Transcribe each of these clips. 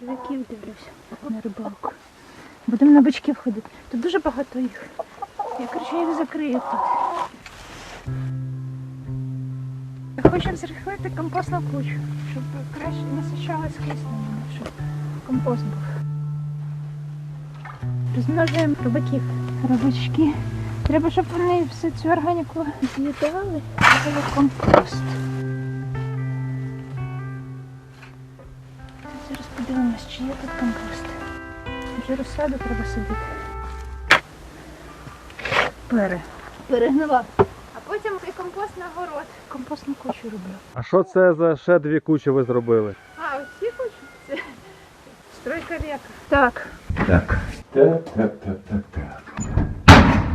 Черв'яків дивлюся на рибалку. Будемо на бичків ходити. Тут дуже багато їх. Я коротше їх закрию тут. Хочемо зрихлити компостну кучу, щоб краще насичалась киснем, щоб компост був. Розмножуємо рибаків. Рибачки. Треба, щоб вони всю цю органіку з'їдали, робили компост. Вже розсаду треба садити. Пере. Перегнила. А потім цей компост на город. Компостну кучу роблю. А що це за ще дві кучі ви зробили? А, оці кучі? Це стройка века. Так. Так. Так, так, так, так, так.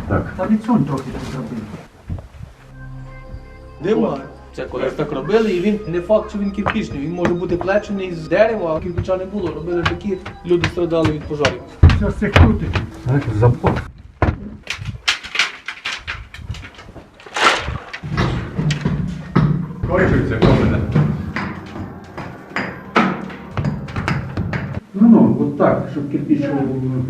Так. Та від сон трохи тут зробили. Нема. Це колись так робили, і він не факт, що він кирпічний. Він може бути плечений з дерева, а кирпича не було. Робили такі, люди страдали від пожарів. Все з цих крутиків. Так, забор. Корчується, коли Ну ну, от так, щоб кирпіч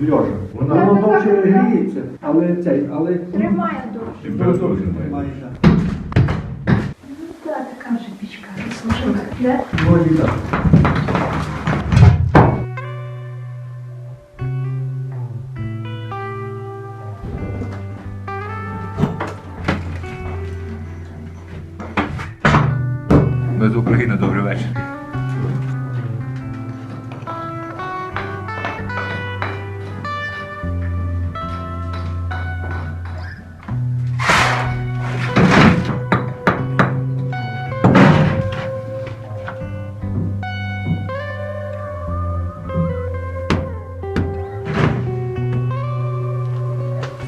льожа. Воно довше гріється, але цей, але Тримає довше. Температуру тримає. має, так. Так, така вже пічка. Служила. Да? Вроді так. Без України добрий вечір.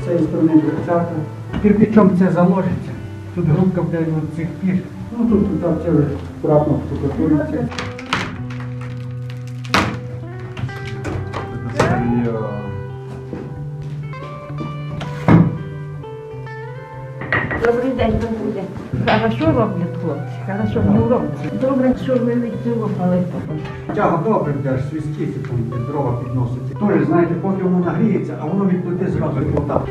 З цієї сторони дверцята. Кирпичом це заложиться. Тут грубка буде цих пір. Ну тут, так це вже акуратно штукатуриться. Добрий день, добрий день. Хорошо роблять хлопці, хорошо не роблять. Добре, що ви від цього. Тяга добре свістки там дрова підносити. Тож, знаєте, поки воно нагріється, а воно відплити зразу отак.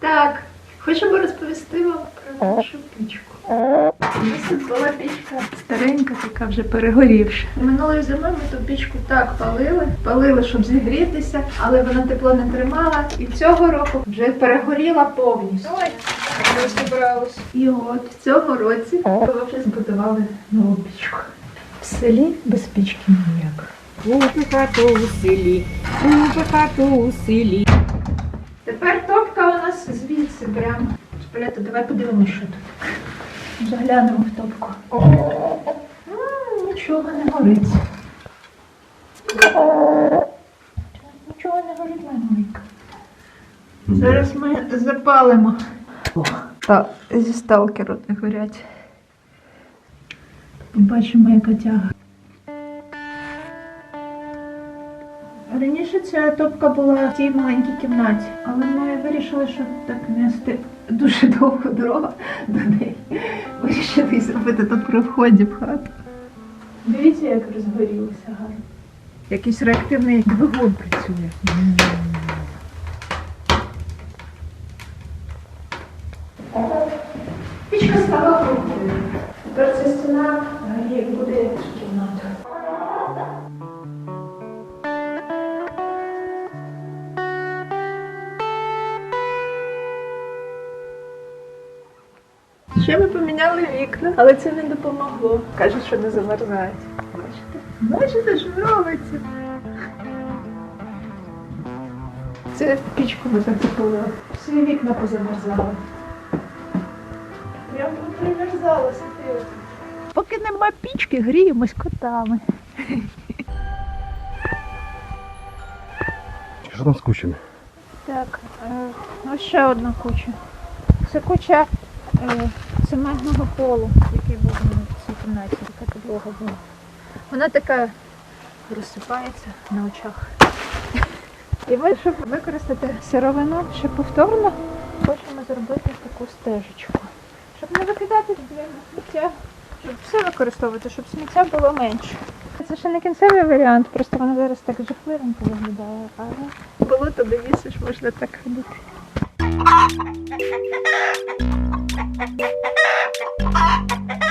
Так, хочемо розповісти вам про нашу пічку. Це була пічка старенька, така вже перегорівша. Минулої зими ми ту пічку так палили, палили, щоб зігрітися, але вона тепло не тримала. І цього року вже перегоріла повністю. Розібралось. І от в цьому році ми вже збудували нову пічку. В селі без пічки ніяк. Купи хату у селі, купи хату у селі. Тепер топка у нас звідси прямо. Полята, давай подивимося, що тут. Заглянемо в топку. Нічого не горить. Нічого не горить, маленька. Зараз ми запалимо. Та зі сталкеру не горять. Бачимо, яка тяга. Раніше ця топка була в цій маленькій кімнаті, але ми вирішили, що так нести дуже довго дорога до неї. Вирішили її зробити тут при вході в хату. Дивіться, як розгорілося гарно. Якийсь реактивний двигун працює. Пічка стала круглою. Тепер ця стіна буде Ще ми поміняли вікна, але це не допомогло. Кажуть, що не замерзають. Бачите? Бачите, що робиться? Це пічку ми затопили. Всі вікна позамерзали. Прям примерзало сиділи. Поки нема пічки, гріємось котами. Що там з кучами? Так, е, ну ще одна куча. Це куча е, цементного полу, який був в цій кімнаті, така підлога була. Вона така розсипається на очах. І ми, щоб використати сировину ще повторно, хочемо зробити таку стежечку. Щоб не викидати сміття, щоб все використовувати, щоб сміття було менше. Це ще не кінцевий варіант, просто воно зараз так жахливенько виглядає, але болото довісиш, можна так ходити. Ha ha ha ha!